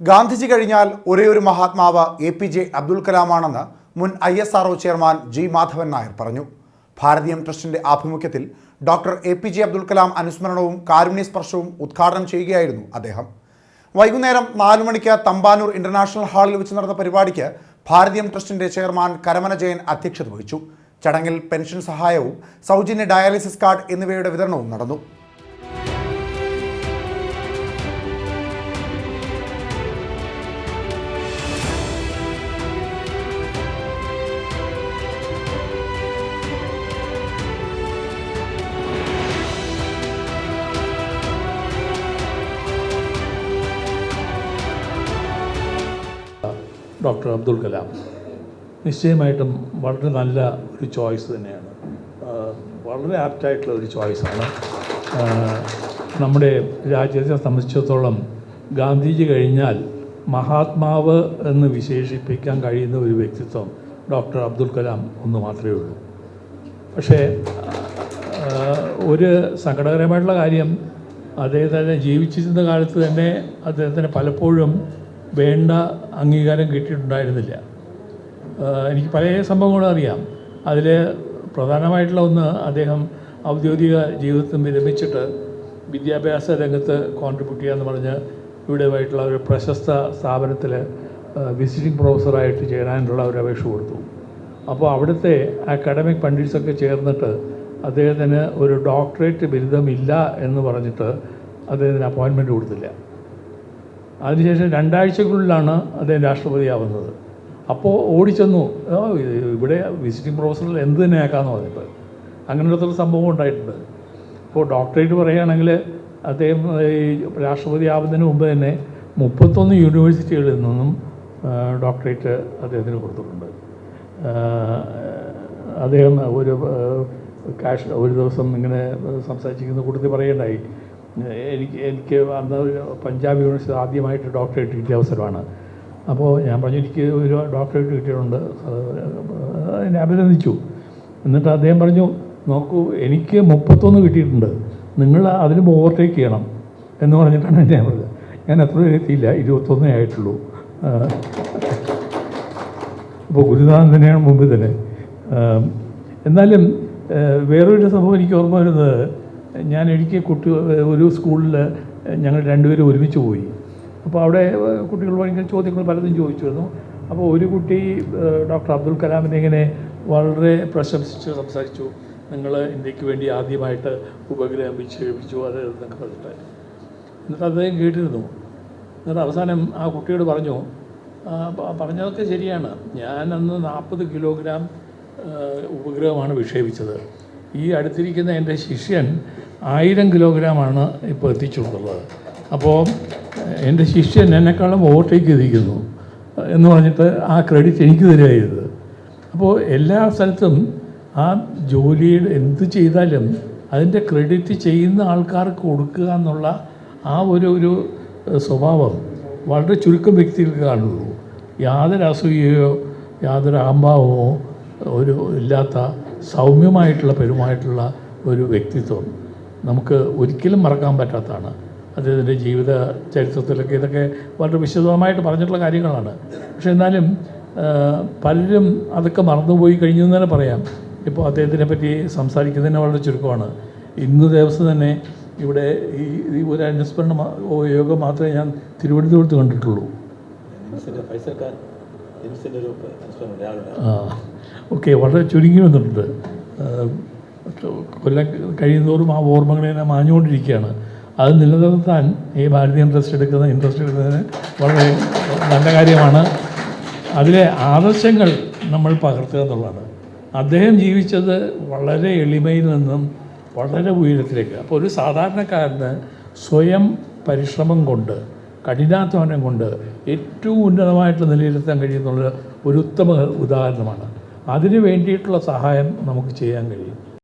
ഗാന്ധിജി കഴിഞ്ഞാൽ ഒരേ ഒരു മഹാത്മാവ് എ പി ജെ അബ്ദുൽ കലാമാണെന്ന് മുൻ I S R chairman G Madhavan Nair പറഞ്ഞു. ഭാരതീയം ട്രസ്റ്റിന്റെ ആഭിമുഖ്യത്തിൽ doctor A P J Abdul Kalam അനുസ്മരണവും കാരുണ്യ സ്പർശവും ഉദ്ഘാടനം ചെയ്യുകയായിരുന്നു അദ്ദേഹം. വൈകുന്നേരം നാലു മണിക്ക് തമ്പാനൂർ ഇന്റർനാഷണൽ ഹാളിൽ വെച്ച് നടന്ന പരിപാടിക്ക് ഭാരതീയം ട്രസ്റ്റിന്റെ ചെയർമാൻ കരമന ജയൻ അധ്യക്ഷത വഹിച്ചു. ചടങ്ങിൽ പെൻഷൻ സഹായവും സൗജന്യ ഡയാലിസിസ് കാർഡ് എന്നിവയുടെ വിതരണവും നടന്നു. ഡോക്ടർ അബ്ദുൽ കലാം. നിശ്ചയമായിട്ടും വളരെ നല്ല ഒരു ചോയ്സ് തന്നെയാണ്. വളരെ ആപ്റ്റായിട്ടുള്ള ഒരു ചോയ്സാണ്. നമ്മുടെ രാജ്യത്തെ സംബന്ധിച്ചിടത്തോളം ഗാന്ധിജി കഴിഞ്ഞാൽ മഹാത്മാവ് എന്ന് വിശേഷിപ്പിക്കാൻ കഴിയുന്ന ഒരു വ്യക്തിത്വം ഡോക്ടർ അബ്ദുൽ കലാം ഒന്ന് മാത്രമേ ഉള്ളൂ. പക്ഷേ ഒരു സങ്കടകരമായിട്ടുള്ള കാര്യം അദ്ദേഹത്തിന് ജീവിച്ചിരുന്ന കാലത്ത് തന്നെ അദ്ദേഹത്തിന് പലപ്പോഴും വേണ്ട അംഗീകാരം കിട്ടിയിട്ടുണ്ടായിരുന്നില്ല. എനിക്ക് പല സംഭവങ്ങളും അറിയാം. അതിൽ പ്രധാനമായിട്ടുള്ള ഒന്ന് അദ്ദേഹം ഔദ്യോഗിക ജീവിതത്തിൽ വിരമിച്ചിട്ട് വിദ്യാഭ്യാസ രംഗത്ത് കോൺട്രിബ്യൂട്ട് ചെയ്യാന്ന് പറഞ്ഞ് ഇവിടെയായിട്ടുള്ള ഒരു പ്രശസ്ത സ്ഥാപനത്തിൽ വിസിറ്റിംഗ് പ്രൊഫസറായിട്ട് ചേരാനുള്ള ഒരു അപേക്ഷ കൊടുത്തു. അപ്പോൾ അവിടുത്തെ അക്കാഡമിക് പണ്ഡിറ്റ്സൊക്കെ ചേർന്നിട്ട് അദ്ദേഹത്തിന് ഒരു ഡോക്ടറേറ്റ് ബിരുദമില്ല എന്ന് പറഞ്ഞിട്ട് അദ്ദേഹത്തിന് അപ്പോയിൻമെന്റ് കൊടുത്തില്ല. അതിനുശേഷം രണ്ടാഴ്ചക്കുള്ളിലാണ് അദ്ദേഹം രാഷ്ട്രപതിയാവുന്നത്. അപ്പോൾ ഓടിച്ചെന്നു "ആ, ഇവിടെ വിസിറ്റിംഗ് പ്രൊഫസർ എന്ത് തന്നെ ആക്കാമെന്ന് പറഞ്ഞിട്ട്. അങ്ങനെയുള്ള സംഭവം ഉണ്ടായിട്ടുണ്ട്. ഇപ്പോൾ ഡോക്ടറേറ്റ് പറയുകയാണെങ്കിൽ അദ്ദേഹം ഈ രാഷ്ട്രപതി ആവുന്നതിന് മുമ്പ് തന്നെ മുപ്പത്തൊന്ന് യൂണിവേഴ്സിറ്റികളിൽ നിന്നും ഡോക്ടറേറ്റ് അദ്ദേഹത്തിന് കൊടുത്തിട്ടുണ്ട്. അദ്ദേഹം ഒരു കാഷ് ഒരു ദിവസം ഇങ്ങനെ സംസാരിച്ചിരിക്കുന്ന കൂട്ടത്തിൽ പറയുണ്ടായി എനിക്ക് എനിക്ക് അന്ന് പഞ്ചാബ് യൂണിവേഴ്സിറ്റി ആദ്യമായിട്ട് ഡോക്ടറേറ്റ് കിട്ടിയ അവസരമാണ്. അപ്പോൾ ഞാൻ പറഞ്ഞു എനിക്ക് ഒരു ഡോക്ടറേറ്റ് കിട്ടിയിട്ടുണ്ട്. എന്നെ അഭിനന്ദിച്ചു. എന്നിട്ട് അദ്ദേഹം പറഞ്ഞു നോക്കൂ എനിക്ക് മുപ്പത്തൊന്ന് കിട്ടിയിട്ടുണ്ട്. നിങ്ങൾ അതിന് ഓവർടേക്ക് ചെയ്യണം. എന്ന് പറഞ്ഞിട്ടാണ് ഞാൻ പറഞ്ഞത്. ഞാൻ അത്ര എത്തിയില്ല. ഇരുപത്തൊന്നേ ആയിട്ടുള്ളൂ. അപ്പോൾ ഗുരുനാഥൻ തന്നെയാണ് മുമ്പിൽ തന്നെ. എന്നാലും വേറൊരു സംഭവം എനിക്ക് ഓർമ്മ വരുന്നത് ഞാൻ എനിക്ക് കുട്ടി ഒരു സ്കൂളിൽ ഞങ്ങൾ രണ്ടുപേരും ഒരുമിച്ച് പോയി. അപ്പോൾ അവിടെ കുട്ടികൾ ഭയങ്കര ചോദ്യങ്ങൾ പലതും ചോദിച്ചിരുന്നു അപ്പോൾ ഒരു കുട്ടി ഡോക്ടർ അബ്ദുൽ കലാമിനെ ഇങ്ങനെ വളരെ പ്രശംസിച്ച് സംസാരിച്ചു. നിങ്ങൾ ഇന്ത്യയ്ക്ക് വേണ്ടി ആദ്യമായിട്ട് ഉപഗ്രഹം വിക്ഷേപിച്ചു അത് എന്നൊക്കെ പറഞ്ഞിട്ട്. എന്നിട്ട് അദ്ദേഹം കേട്ടിരുന്നു. എന്നിട്ട് അവസാനം ആ കുട്ടിയോട് പറഞ്ഞു പറഞ്ഞതൊക്കെ ശരിയാണ്. ഞാൻ അന്ന് നാൽപ്പത് കിലോഗ്രാം ഉപഗ്രഹമാണ് വിക്ഷേപിച്ചത്. ഈ അടുത്തിരിക്കുന്ന എന്റെ ശിഷ്യൻ ആയിരം കിലോഗ്രാമാണ് ഇപ്പോൾ എത്തിച്ചിട്ടുള്ളത് അപ്പോൾ എന്റെ ശിഷ്യൻ എന്നെക്കാളും ഓവർടേക്ക് ചെയ്തിരിക്കുന്നു എന്ന് പറഞ്ഞിട്ട് ആ ക്രെഡിറ്റ് എനിക്ക് തരികയായത് അപ്പോൾ എല്ലാ സ്ഥലത്തും ആ ജോലിയുടെ എന്ത് ചെയ്താലും അതിന്റെ ക്രെഡിറ്റ് ചെയ്യുന്ന ആൾക്കാർക്ക് കൊടുക്കുക എന്നുള്ള ആ ഒരു ഒരു സ്വഭാവം വളരെ ചുരുക്കം വ്യക്തികൾക്ക് കാണുള്ളൂ. യാതൊരു അസൂയയോ യാതൊരു അഹംഭാവമോ ഒരു ഇല്ലാത്ത സൗമ്യമായിട്ടുള്ള പെരുമായിട്ടുള്ള ഒരു വ്യക്തിത്വം നമുക്ക് ഒരിക്കലും മറക്കാൻ പറ്റാത്തതാണ്. അദ്ദേഹത്തിന്റെ ജീവിത ചരിത്രത്തിലൊക്കെ ഇതൊക്കെ വളരെ വിശദമായിട്ട് പറഞ്ഞിട്ടുള്ള കാര്യങ്ങളാണ്. പക്ഷെ എന്നാലും പലരും അതൊക്കെ മറന്നുപോയി കഴിഞ്ഞു എന്ന് തന്നെ പറയാം. ഇപ്പോൾ അദ്ദേഹത്തിനെ പറ്റി സംസാരിക്കുന്നതിന് വളരെ ചുരുക്കമാണ്. ഇന്ന് ദിവസം തന്നെ ഇവിടെ ഈ ഒരു അനുസ്മരണ യോഗം മാത്രമേ ഞാൻ തിരുവനന്തപുരത്ത് കണ്ടിട്ടുള്ളൂ. ഓക്കെ വളരെ ചുരുങ്ങി വന്നിട്ടുണ്ട്. കൊല്ലം കഴിയുന്നതോറും ആ ഓർമ്മകളെല്ലാം മാഞ്ഞുകൊണ്ടിരിക്കുകയാണ് അത് നിലനിർത്താൻ ഈ ഭാരതീയ ഇൻട്രസ്റ്റ് എടുക്കുന്ന ഇൻട്രസ്റ്റ് എടുക്കുന്നതിന് വളരെ നല്ല കാര്യമാണ്. അതിലെ ആദർശങ്ങൾ നമ്മൾ പകർത്തുക എന്നുള്ളതാണ്. അദ്ദേഹം ജീവിച്ചത് വളരെ എളിമയിൽ നിന്നും വളരെ ഉയരത്തിലേക്ക്. അപ്പോൾ ഒരു സാധാരണക്കാരന് സ്വയം പരിശ്രമം കൊണ്ട് കഠിനാധ്വാനം കൊണ്ട് ഏറ്റവും ഉന്നതമായിട്ടുള്ള നിലയിലെത്താൻ കഴിയുന്നുള്ള ഒരു ഉത്തമ ഉദാഹരണമാണ്. അതിന് വേണ്ടിയിട്ടുള്ള സഹായം നമുക്ക് ചെയ്യാൻ കഴിയും.